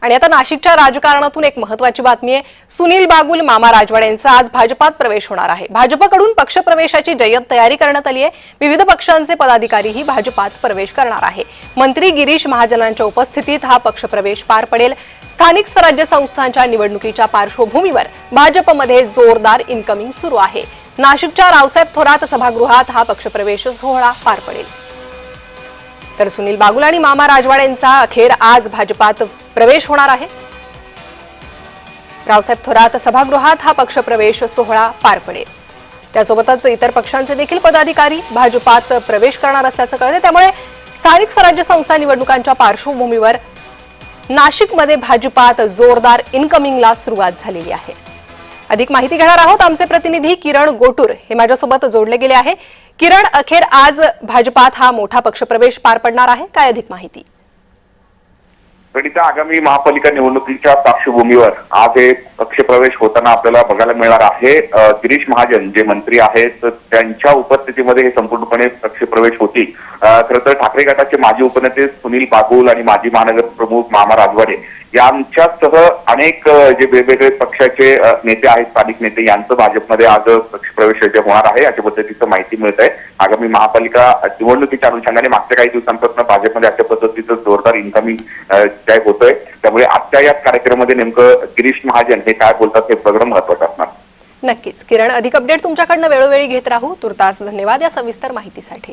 आणि आता नाशिकच्या राजकारणातून एक महत्वाची बातमी आहे. सुनील बागुल मामा राजवाडे यांचा आज भाजपात प्रवेश होणार आहे. भाजपकडून पक्षप्रवेशाची जय्यत तयारी करण्यात आली आहे. विविध पक्षांचे पदाधिकारीही भाजपात प्रवेश करणार आहे. मंत्री गिरीश महाजनांच्या उपस्थितीत हा पक्षप्रवेश पार पडेल. स्थानिक स्वराज्य संस्थांच्या निवडणुकीच्या पार्श्वभूमीवर भाजपमध्ये जोरदार इन्कमिंग सुरू आहे. नाशिकच्या रावसाहेब थोरात सभागृहात हा पक्षप्रवेश सोहळा पार पडेल. तर सुनील बागुल आणि मामा राजवाडे यांचा अखेर आज भाजपात प्रवेश होणार आहे. रावसाहेब थोरात सभागृहात हा पक्षप्रवेश सोहळा पार पडेल. त्यासोबतच इतर पक्षांचे देखील पदाधिकारी भाजपात प्रवेश करणार असल्याचं कळते त्यामुळे स्थानिक स्वराज्य संस्था निवडणुकांच्या पार्श्वभूमीवर नाशिकमध्ये भाजपात जोरदार इनकमिंगला सुरुवात झालेली आहे. अधिक माहिती घेणार आहोत. आमचे प्रतिनिधी किरण गोटूर हे माझ्यासोबत जोडले गेले आहे. किरण अखेर आज भाजपात हा मोठा पक्षप्रवेश पार पडणार आहे. काय अधिक माहिती? प्रणिता आगामी महापालिका निवडणुकीच्या पार्श्वभूमीवर आज हे पक्षप्रवेश होताना आपल्याला बघायला मिळणार आहे. गिरीश महाजन जे मंत्री आहेत त्यांच्या उपस्थितीमध्ये हे संपूर्णपणे पक्षप्रवेश होतील. खरं तर ठाकरे गटाचे माजी उपनेते सुनील बागुल आणि माजी महानगर प्रमुख मामा राजवाडे यांच्यासह अनेक जे वेगवेगळे पक्षाचे नेते आहेत स्थानिक नेते यांचं भाजपमध्ये आज पक्षप्रवेश जे होणार आहे अशा पद्धतीचं माहिती मिळत आहे. आगामी महापालिका निवडणुकीच्या अनुषंगाने मागच्या काही दिवसांपासून भाजपमध्ये अशा पद्धतीचं जोरदार इन्कमिंग काय होतंय त्यामुळे आजच्या या कार्यक्रमामध्ये नेमकं गिरीश महाजन हे काय बोलतात हे बघणं महत्वाचं असणार. नक्कीच. किरण अधिक अपडेट तुमच्याकडनं वेळोवेळी घेत राहू. तुर्तास धन्यवाद या सविस्तर माहितीसाठी.